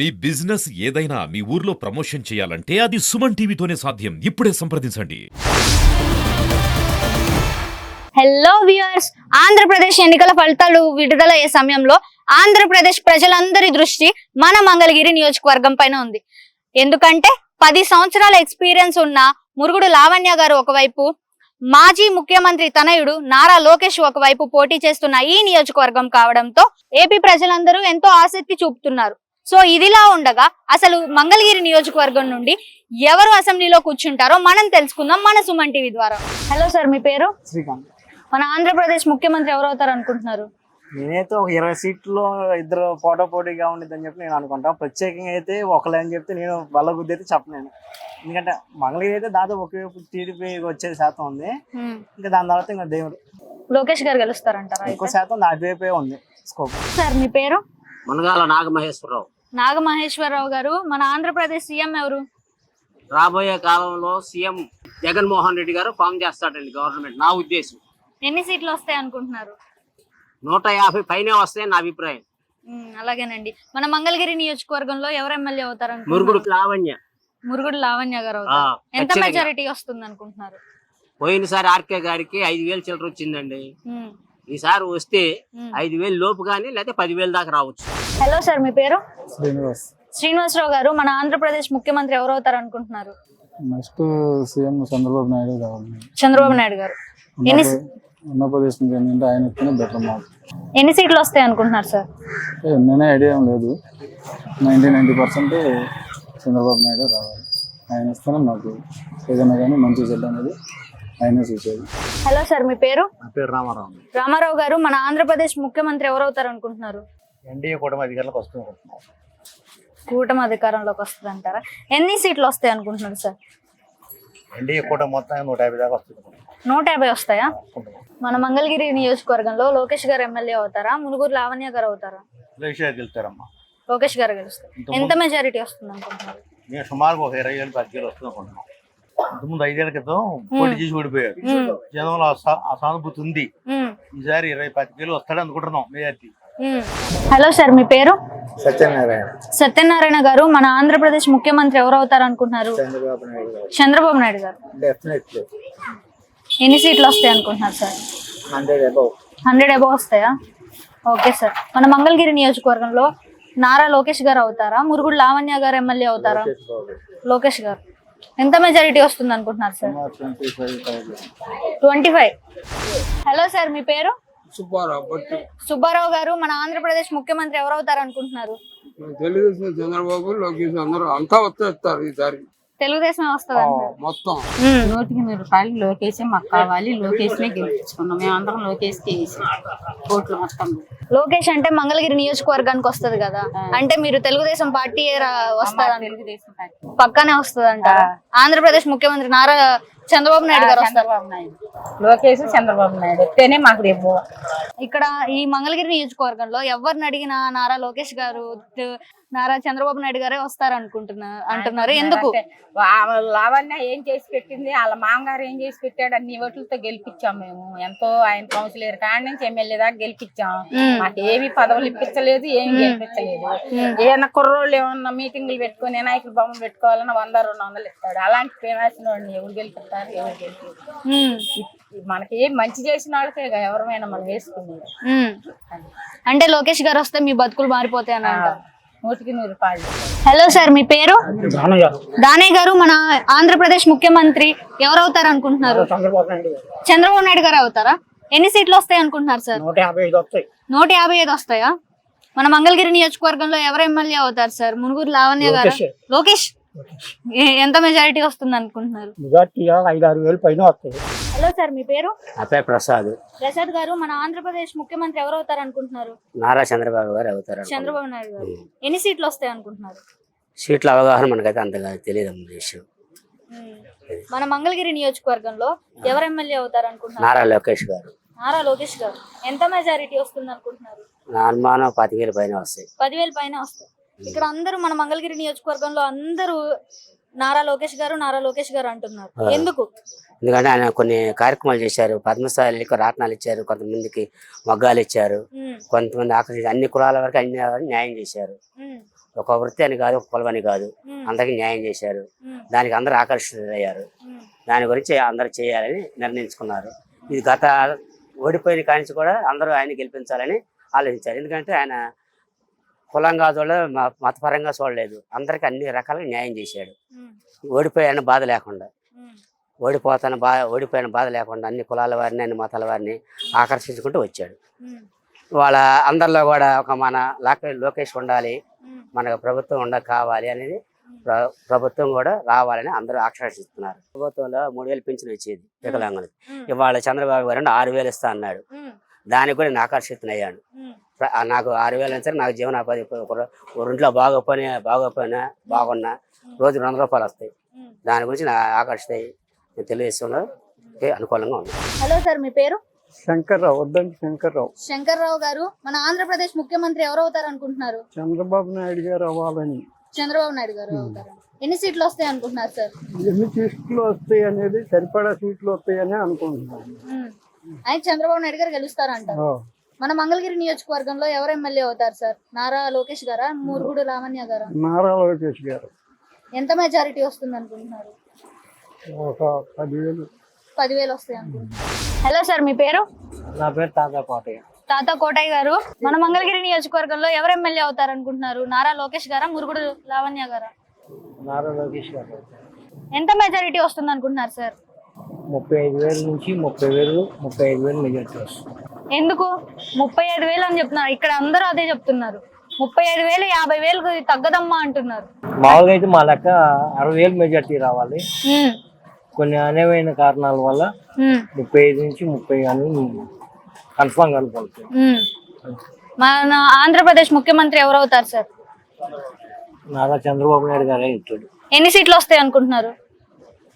మీ business ఏదైనా మీ ఊర్లో promotion చేయాలంటే అది సుమన్ టీవీతోనే సాధ్యం. ఇప్పుడే సంప్రదించండి. హలో వ్యూయర్స్ ఆంధ్రప్రదేశ్ ఎన్నికల ఫలితాలు విడుదలయ్యే సమయంలో ఆంధ్రప్రదేశ్ ప్రజలందరి దృష్టి మన మంగళగిరి నియోజకవర్గం పైన ఉంది. ఎందుకంటే పది సంవత్సరాల ఎక్స్పీరియన్స్ ఉన్న మురుగుడు లావణ్య గారు ఒకవైపు మాజీ ముఖ్యమంత్రి తనయుడు నారా లోకేష్ ఒకవైపు పోటీ చేస్తున్న ఈ నియోజకవర్గం కావడంతో ఏపీ ప్రజలందరూ ఎంతో ఆసక్తి చూపుతున్నారు. సో ఇదిలా ఉండగా అసలు మంగళగిరి నియోజకవర్గం నుండి ఎవరు అసెంబ్లీలో కూర్చుంటారో మనం తెలుసుకుందాం మన సుమన్ టీవీ ద్వారా. హలో సార్ మీ పేరు? శ్రీకాంత్. మన ఆంధ్రప్రదేశ్ ముఖ్యమంత్రి ఎవరు అవుతారు అనుకుంటున్నారు నేనైతే ఒక ఇరవై సీట్లు ఇద్దరు పోటా పోటీగా ఉండిద్దని చెప్పి నేను అనుకుంటా. ప్రత్యేకంగా అయితే ఒకలే అని చెప్తే నేను వల్ల గుద్ది అయితే చెప్పలేను. ఎందుకంటే మంగళగిరి అయితే దాదాపు ఒకవైపు టీడీపీ వచ్చే శాతం ఉంది. ఇంకా దాని తర్వాత ఇంకా దేవుడు. లోకేష్ గారు గెలుస్తారంటారా ఎక్కువ శాతం దాటి వైపే ఉంది స్కోప్. సార్ మీ పేరు? మునగాల నాగమహేశ్వరరావు. నాగమహేశ్వరరావు గారు మన ఆంధ్రప్రదేశ్ సీఎం ఎవరు? రాబోయే కాలంలో సీఎం జగన్మోహన్ రెడ్డి గారు ఫామ్ చేస్తాడండి గవర్నమెంట్ నా ఉద్దేశం. ఎన్ని సీట్లు వస్తాయి అనుకుంటున్నారు? నూట యాభై పైనే వస్తాయి నా అభిప్రాయం. అలాగేనండి. మన మంగళగిరి నియోజకవర్గంలో ఎవరు ఎమ్మెల్యే అవుతారు మురుగుడు? లావణ్య. మురుగుడు లావణ్య గారు ఎంత. మెజారిటీ వస్తుంది అనుకుంటున్నారు పోయినసారి ఆర్కే గారికి ఐదు వేలు చిల్లర వచ్చిందండి. ఈసారి వస్తే. ఐదు వేలు లోపు కానీ లేకపోతే పదివేలు దాకా రావచ్చు. హలో సార్ మీ పేరు? శ్రీనివాస్. శ్రీనివాసరావు గారు మన ఆంధ్రప్రదేశ్ ముఖ్యమంత్రి ఎవరు అవుతారు అనుకుంటున్నారు? నెక్స్ట్ సీఎం చంద్రబాబు నాయుడు కావాలి. చంద్రబాబు నాయుడు గారు. ఎన్ని ఆంధ్రప్రదేశ్ ఏంటంటే ఆయన బెటర్ మాకు ఎన్ని సీట్లు వస్తాయి అనుకుంటున్నారు సార్? ఎన్నైనా ఐడియా లేదు. Ninety ninety percent Chandrababu Naidu రావాలి. ఆయన ఇస్తేనే మాకు ఏదైనా కానీ మంచి చెడ్డ అనేది ఆయనే చూసేది. హలో సార్ మీ పేరు? నా పేరు రామారావు రామారావు గారు మన ఆంధ్రప్రదేశ్ ముఖ్యమంత్రి ఎవరు అవుతారు అనుకుంటున్నారు? ఎన్డీఏ కూటమి అధికారులకు వస్తుంది కూటమి అధికారంలోకి వస్తుంది అంటారా? ఎన్ని సీట్లు వస్తాయి అనుకుంటున్నారు సార్? ఎన్డీఏ కూటమి మొత్తం నూట యాభై దాకా వస్తుంది నూట యాభై వస్తాయా? మన మంగళగిరి నియోజకవర్గంలో లోకేష్ గారు ఎమ్మెల్యే అవుతారా? మునుగురు లావణ్య గారు అవుతారా? విషయాలు వెళ్తారమ్మా లోకేష్ గారు గెలుస్తారు. ఎంత మెజారిటీ వస్తుంది అనుకుంటున్నారు? నేను సుమారుగా ఒక ఇరవై వేలు పది వేలు వస్తుంది అనుకుంటున్నాను ఇంతకుముందు ఐదేళ్ళ క్రితం పోటీ చేసి ఓడిపోయాడు. జనంలో ఆ సా- ఆ సానుభూతి ఉంది. ఈసారి ఇరవై పది వేలు వస్తాడు అనుకుంటున్నాం మెజార్టీ. హలో సార్ మీ పేరు? సత్యనారాయణ. సత్యనారాయణ గారు మన ఆంధ్రప్రదేశ్ ముఖ్యమంత్రి ఎవరు అవుతారు అనుకుంటున్నారు చంద్రబాబు నాయుడు గారు. చంద్రబాబు నాయుడు గారు. డెఫినెట్లీ ఎన్ని సీట్లు వస్తాయి అనుకుంటున్నారు సార్? హండ్రెడ్ అబౌవ్ వస్తాయా? Okay sir. మన మంగళగిరి నియోజకవర్గంలో నారా లోకేష్ గారు అవుతారా? మురుగుడు లావణ్య గారు ఎమ్మెల్యే అవుతారా? లోకేష్ గారు. ఎంత మెజారిటీ వస్తుంది అనుకుంటున్నారు sir twenty five hello sir మీ పేరు? సుబ్బారావు సుబ్బారావు గారు మన ఆంధ్రప్రదేశ్ ముఖ్యమంత్రి ఎవరు అవుతారు అనుకుంటున్నారు? తెలుగుదేశం చంద్రబాబు లోకేష్ అందరూ అంతా వచ్చేస్తారు ఈసారి. తెలుగుదేశం వస్తుంది మొత్తం. నూటికి నూరు రూపాయలు లోకేష్ మాకు కావాలి లోకేష్ నే గెలిపించుకున్నాం. మేమందరం లోకేష్కి ఓట్లు మొత్తం. లోకేష్ అంటే మంగళగిరి నియోజకవర్గానికి వస్తుంది కదా. అంటే మీరు తెలుగుదేశం పార్టీ వస్తారా? తెలుగుదేశం పార్టీ. పక్కనే వస్తుంది అంటారా? ఆంధ్రప్రదేశ్ ముఖ్యమంత్రి నారా చంద్రబాబు నాయుడు గారు వస్తారు. చంద్రబాబు నాయుడు. లోకేష్ చంద్రబాబు నాయుడు. వస్తేనే మాకు రేపు ఇక్కడ ఈ మంగళగిరి నియోజకవర్గంలో ఎవరిని అడిగినా నారా లోకేష్ గారు నారా చంద్రబాబు నాయుడు గారే వస్తారు అనుకుంటున్నా అంటున్నారు. ఎందుకు? లావణ్య ఏం చేసి పెట్టింది? వాళ్ళ మామగారు ఏం చేసి పెట్టాడు అన్ని ఓట్లతో గెలిపించాం మేము. ఎంతో ఆయన కౌన్సిలర్ కాడి నుంచి ఎమ్మెల్యే దాకా గెలిపించాం. మాకు ఏమి పదవులు ఇప్పించలేదు ఏమి గెలిపించలేదు. ఏమన్నా కుర్రోళ్ళు ఏమన్నా మీటింగ్లు పెట్టుకొని నాయకులు బొమ్మలు పెట్టుకోవాలన్నా వంద రెండు వందలు ఇస్తాడు. అలాంటి ఫేమస్ వాడిని ఎవరు గెలిపిస్తారు ఎవరు ఉమ్, మనకి ఏం మంచి చేసిన వాళ్ళకే కదా ఎవరైనా మనం ఉమ్. అంటే లోకేష్ గారు వస్తే మీ బతుకులు మారిపోతాయి అని అంటారు. హలో సార్ మీ పేరు? దానయ్య గారు. మన ఆంధ్రప్రదేశ్ ముఖ్యమంత్రి ఎవరు అవుతారు అనుకుంటున్నారు చంద్రబాబు నాయుడు చంద్రబాబు నాయుడు గారు అవుతారా? ఎన్ని సీట్లు వస్తాయి అనుకుంటున్నారు సార్? నూట యాభై ఐదు వస్తాయి. మన మంగళగిరి నియోజకవర్గంలో ఎవరు ఎమ్మెల్యే అవుతారు సార్? మునుగురు లావణ్య గారు? లోకేష్. ఎంత మెజారిటీ వస్తుంది అనుకుంటున్నారు? మెజార్టీ ఐదు ఆరు వేలు పైన వస్తాయి. హలో సార్ మీ పేరు? నా పేరు ప్రసాద్. ప్రసాద్ గారు మన ఆంధ్రప్రదేశ్ ముఖ్యమంత్రి ఎవరు అవుతారు అనుకుంటున్నారు నారా చంద్రబాబు గారు అవుతారు. చంద్రబాబు నాయుడు గారు. ఎన్ని సీట్లు వస్తాయి అనుకుంటున్నారు? సీట్ల అవగాహన మనకైతే అంతగా తెలియదు విషయం మన మంగళగిరి నియోజకవర్గంలో ఎవరు ఎమ్మెల్యే అవుతారు అనుకుంటున్నారు నారా లోకేష్ గారు. నారా లోకేష్ గారు. ఎంత మెజారిటీ వస్తుంది అనుకుంటున్నారు? నా అనుమానం పాతికేల పైన వస్తాయి. పదివేల పైన వస్తాయి. ఇక్కడ అందరూ మన మంగళగిరి నియోజకవర్గంలో అందరూ నారా లోకేష్ గారు నారా లోకేష్ గారు అంటున్నారు. ఎందుకు? ఎందుకంటే ఆయన కొన్ని కార్యక్రమాలు చేశారు. పద్మశాలికి రాట్నాలు ఇచ్చారు. కొంతమందికి మగ్గాలు ఇచ్చారు. కొంతమంది ఆకర్షించి అన్ని కులాల వరకు అన్ని న్యాయం చేశారు. ఒక వృత్తి అని కాదు ఒక కులం అని కాదు. అందరికి న్యాయం చేశారు. దానికి అందరూ ఆకర్షితులయ్యారు. దాని గురించి అందరూ చేయాలని నిర్ణయించుకున్నారు. ఇది గత ఓడిపోయిన కానించి కూడా అందరూ ఆయన గెలిపించాలని ఆలోచించారు. ఎందుకంటే ఆయన కులంగా చూడలేదు మతపరంగా చూడలేదు. అందరికి అన్ని రకాలుగా న్యాయం చేశాడు. ఓడిపోయాన బాధ లేకుండా. ఓడిపోతాన బా ఓడిపోయిన బాధ లేకుండా అన్ని కులాల వారిని అన్ని మతాల వారిని ఆకర్షించుకుంటూ వచ్చాడు. వాళ్ళ అందరిలో కూడా ఒక మన లాకే లోకేష్ ఉండాలి మనకు ప్రభుత్వం ఉండ కావాలి అనేది ప్ర- ప్రభుత్వం కూడా రావాలని అందరూ ఆకర్షిస్తున్నారు ప్రభుత్వంలో మూడు వేలు పెన్షన్ వచ్చేది వికలాంగులకు. ఇవాళ చంద్రబాబు గారు ఆరు వేలు ఇస్తా అన్నాడు. దానికి కూడా నేను ఆకర్షితులయ్యాను ఉమ్, ప్ర- ఆ నాకు ఆరు వేలు సరే నాకు జీవనోపాధి ఇంట్లో బాగోపోయినా బాగోపోయినా బాగున్నా రోజు రెండు రూపాయలు వస్తాయి. దాని గురించి నా ఆకర్షితాయి తెలియజేస్తున్నా. అనుకూలంగా ఉంది. హలో సార్ మీ పేరు? శంకర్రావు వద్దండి శంకర్రావు. శంకర్రావు గారు మన ఆంధ్రప్రదేశ్ ముఖ్యమంత్రి ఎవరు అవుతారు అనుకుంటున్నారు? చంద్రబాబు నాయుడు గారు అవ్వాలని. చంద్రబాబు నాయుడు గారు అవుతారు? ఎన్ని సీట్లు వస్తాయి అనుకుంటున్నారు సార్? ఎన్ని సీట్లు వస్తాయి అనేది సరిపడా సీట్లు వస్తాయని అనుకుంటున్నాను. ఆయన చంద్రబాబు నాయుడు గారు గెలుస్తారంటారు మన మంగళగిరి నియోజకవర్గంలో ఎవరు ఎమ్మెల్యే అవుతారు సార్? నారా లోకేష్ గారా? మూరుగుడు లావణ్య గారా? నారా లోకేష్ గారు. ఎంత మెజారిటీ వస్తుంది అనుకుంటున్నారు? పదివేలు. వస్తాయి హలో సార్ మీ పేరు? నా పేరు తాతా కోటయ్య. తాత కోటయ్య గారు. మన మంగళగిరి నియోజకవర్గంలో ఎవరు ఎమ్మెల్యే అవుతారు అనుకుంటున్నారు నారా లోకేష్ గారా మురుగుడు లావణ్య గారా? నారా లోకేష్ గారు. ఎంత మెజారిటీ వస్తుంది అనుకుంటున్నారు సార్? ముప్పై ఐదు వేల నుంచి ముప్పై వేలు ముప్పై ఐదు వేలు మెజార్టీ వస్తుంది. ఎందుకు? ముప్పై ఐదు వేలు అని చెప్తున్నారు. ఇక్కడ అందరూ అదే చెప్తున్నారు. ముప్పై ఐదు వేలు యాభై వేలు తగ్గదమ్మా అంటున్నారు. మామూలుగా అయితే మా లెక్క అరవై వేలు మెజార్టీ రావాలి. కొన్ని అనేవైన కారణాల వల్ల ముప్పై ఐదు నుంచి ముప్పై అని కన్ఫామ్ ఉమ్. మన ఆంధ్రప్రదేశ్ ముఖ్యమంత్రి ఎవరు అవుతారు సార్? నారా చంద్రబాబు నాయుడు గారే ఇచ్చాడు ఎన్ని సీట్లు వస్తాయి అనుకుంటున్నారు?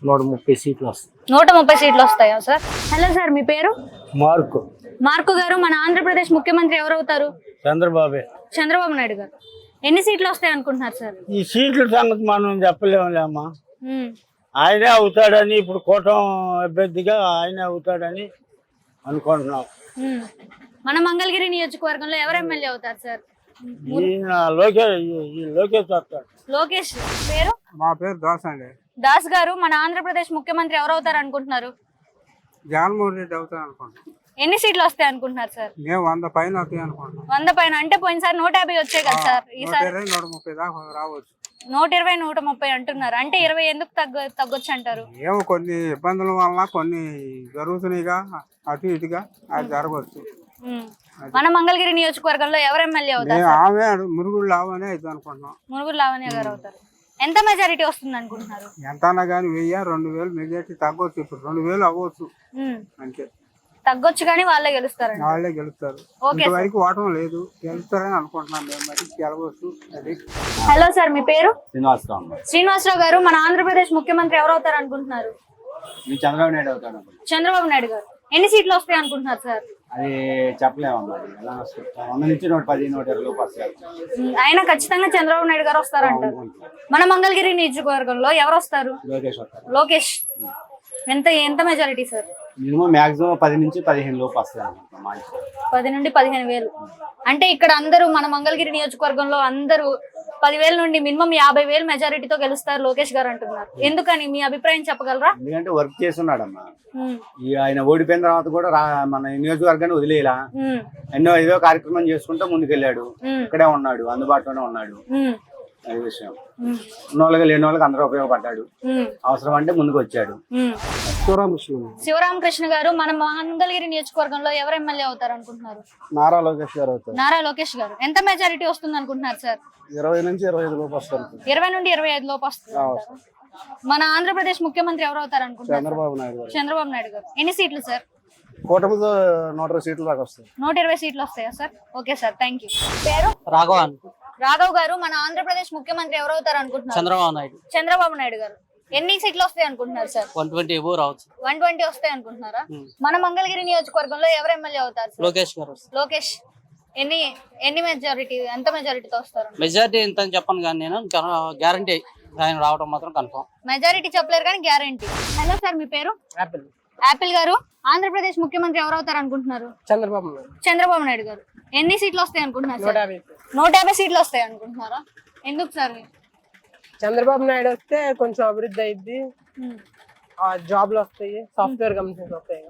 నూట ముప్పై సీట్లు వస్తాయి. నూట ముప్పై సీట్లు వస్తాయా సార్? హలో సార్ మీ పేరు? మార్కు. మార్కు గారు మన ఆంధ్రప్రదేశ్ ముఖ్యమంత్రి ఎవరు అవుతారు? చంద్రబాబే. చంద్రబాబు నాయుడు గారు. ఎన్ని సీట్లు వస్తాయి అనుకుంటున్నారు సార్? ఈ సీట్ల సంగతి మనం చెప్పలేములేమ్మా ఉమ్, ఆయనే అవుతాడని ఇప్పుడు కూటమి అభ్యర్థిగా ఆయనే అవుతాడని అనుకుంటున్నాం. మన మంగళగిరి నియోజకవర్గంలో ఎవరు ఎమ్మెల్యే అవుతారు సార్? ఈయన లోకేష్ ఈ లోకేష్ వస్తాడు. లోకేష్. పేరు? మా పేరు దోస అండి. దాస్ గారు మన ఆంధ్రప్రదేశ్ ముఖ్యమంత్రి ఎవరు అవుతారు అనుకుంటున్నారు? జగన్మోహన్ రెడ్డి అవుతాడు అనుకుంటున్నాం. ఎన్ని సీట్లు వస్తాయి అనుకుంటున్నారు సార్? మేము వంద పైన వస్తాయి అనుకుంటున్నాం. వంద పైన అంటే పోయినసారి నూట యాభై వచ్చాయి కదా సార్? ఈసారి నూట ముప్పై దాకా రావచ్చు. నూట ఇరవై నూట ముప్పై అంటున్నారు. అంటే ఇరవై ఎందుకు తగ్గ తగ్గొచ్చు అంటారు ఏమో కొన్ని ఇబ్బందుల వలన కొన్ని జరుగుతున్నాయిగా అటు ఇటుగా అది జరగవచ్చు. ఉమ్. మన మంగళగిరి నియోజకవర్గంలో ఎవరు ఎమ్మెల్యే అవుతారు? ఆమె మురుగుడు లావనే అవుతుంది అనుకుంటున్నాం. మురుగురు లావణ్య గారు అవుతారు. ఎంత మెజారిటీ వస్తుంది అనుకుంటున్నారు? ఎంత అన్నా కానీ వెయ్యి రెండు వేలు మెజార్టీ తగ్గవచ్చు ఇప్పుడు రెండు వేలు అవ్వచ్చు. ఉమ్. అంతే. తగ్గొచ్చు కానీ వాళ్ళే గెలుస్తారండి. వాళ్ళే గెలుస్తారు. Okay sir. ఇంతవరకు ఓటం లేదు. గెలుస్తారని అనుకుంటున్నాం మేము మరి గెలవచ్చు. అది. హలో సార్ మీ పేరు? శ్రీనివాసరావు శ్రీనివాసరావు గారు మన ఆంధ్రప్రదేశ్ ముఖ్యమంత్రి ఎవరు అవుతారు అనుకుంటున్నారు? మీ చంద్రబాబు నాయుడు అవుతాడు చంద్రబాబు నాయుడు గారు. ఎన్ని సీట్లు వస్తాయి అనుకుంటున్నారు సార్? అది చెప్పలేమమ్మా అది ఎలా వస్తుంది. వంద నుంచి నూట పది నూట ఇరవై లోపు వస్తాయి. ఉమ్, ఆయన ఖచ్చితంగా చంద్రబాబు నాయుడు గారు వస్తారంటారు మన మంగళగిరి నియోజకవర్గంలో ఎవరు వస్తారు? లోకేష్ వస్తారు. లోకేష్. ఎంత ఎంత మెజారిటీ సార్? మినిమం మాక్సిమం పది నుంచి పదిహేను లోపు మా ఇంట్లో. పది నుండి పదిహేను వేలు. అంటే ఇక్కడ అందరూ మన మంగళగిరి నియోజకవర్గంలో అందరూ పదివేల నుండి మినిమం యాభై వేలు మెజారిటీతో గెలుస్తారు లోకేష్ గారు అంటున్నారు. ఎందుకని? మీ అభిప్రాయం చెప్పగలరా? ఎందుకంటే వర్క్ చేస్తున్నాడమ్మా. ఉమ్, ఈ ఆయన ఓడిపోయిన తర్వాత కూడా రా మన నియోజకవర్గాన్ని వదిలేలా ఉమ్, ఎన్నో ఏదో కార్యక్రమం చేసుకుంటూ ముందుకెళ్ళాడు. ఉమ్, ఇక్కడే ఉన్నాడు అందుబాటులోనే ఉన్నాడు. ఉమ్, అది విషయం. ఉమ్, ఉన్న వాళ్ళకి లేని వాళ్ళకి అందరూ ఉపయోగపడ్డాడు. ఉమ్, అవసరం అంటే ముందుకు వచ్చాడు ఉమ్. శివరామకృష్ణ శివరామకృష్ణ గారు మన మంగళగిరి నియోజకవర్గంలో ఎవరు ఎమ్మెల్యే అవుతారు అనుకుంటున్నారు? నారా లోకేష్ గారు అవుతారు. నారా లోకేష్ గారు. ఎంత మెజారిటీ వస్తుంది అనుకుంటున్నారు సార్ ఇరవై నుంచి ఇరవై ఐదు లోపు వస్తారు. ఇరవై నుండి ఇరవై ఐదు లోపు వస్తుంది అంటారా? మన ఆంధ్రప్రదేశ్ ముఖ్యమంత్రి ఎవరు అవుతారు అనుకుంటున్నారు? చంద్రబాబు నాయుడు గారు. చంద్రబాబు నాయుడు గారు. ఎన్ని సీట్లు సార్ కూటమితో నూట ఇరవై సీట్లు దాకా వస్తాయి. నూట ఇరవై సీట్లు వస్తాయా sir okay sir thank you పేరు? రాఘవన్. రాఘవ్ గారు మన ఆంధ్రప్రదేశ్ ముఖ్యమంత్రి ఎవరు అవుతారు అనుకుంటున్నారు? చంద్రబాబు నాయుడు. చంద్రబాబు నాయుడు గారు. ఎన్ని సీట్లు వస్తాయి అనుకుంటున్నారు సార్? వన్ ట్వంటీ రావచ్చు. వన్ ట్వంటీ వస్తాయి అనుకుంటున్నారా? మన మంగళగిరి నియోజకవర్గంలో ఎవరు ఎమ్మెల్యే అవుతారు సార్? లోకేష్ గారు లోకేష్ ఎన్ని ఎన్ని మెజారిటీ ఎంత మెజారిటీతో వస్తారు? మెజార్టీ ఎంత అని చెప్పను కానీ నేను గ్యారంటీ ఆయన రావడం మాత్రం కన్ఫర్మ్ మెజారిటీ చెప్పలేరు కానీ గ్యారంటీ హలో సార్ మీ పేరు? యాపిల్ యాపిల్ గారు. ఆంధ్రప్రదేశ్ ముఖ్యమంత్రి ఎవరు అవుతారు అనుకుంటున్నారు? చంద్రబాబు నాయుడు. చంద్రబాబు నాయుడు గారు. ఎన్ని సీట్లు వస్తాయి అనుకుంటున్నారు సార్? నూట యాభై సీట్లు వస్తాయి అనుకుంటున్నారా? ఎందుకు సార్? చంద్రబాబు నాయుడు వస్తే కొంచెం అభివృద్ధి అయింది జాబ్లు వస్తాయి సాఫ్ట్వేర్ కంపెనీస్ వస్తాయి.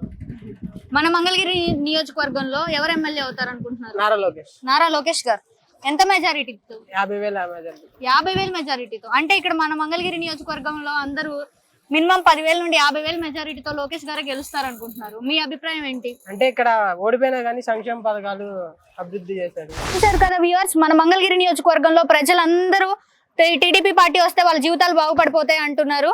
మన మంగళగిరి నియోజకవర్గంలో ఎవరు ఎమ్మెల్యే అవుతారు అనుకుంటున్నారు నారా లోకేష్. నారా లోకేష్ గారు. ఎంత మెజారిటీతో? యాభై వేల యాభై వేల మెజారిటీతో. అంటే ఇక్కడ మన మంగళగిరి నియోజకవర్గంలో అందరూ మినిమం పదివేల నుండి యాభై వేల మెజారిటీతో లోకేష్ గారు గెలుస్తారు అనుకుంటున్నారు మీ అభిప్రాయం ఏంటి? అంటే ఇక్కడ ఓడిపోయినా కానీ సంక్షేమ పథకాలు అభివృద్ధి చూశారు. కదా వ్యూవర్స్ మన మంగళగిరి నియోజకవర్గంలో ప్రజలందరూ టీడీపీ పార్టీ వస్తే వాళ్ళ జీవితాలు బాగుపడిపోతాయి అంటున్నారు.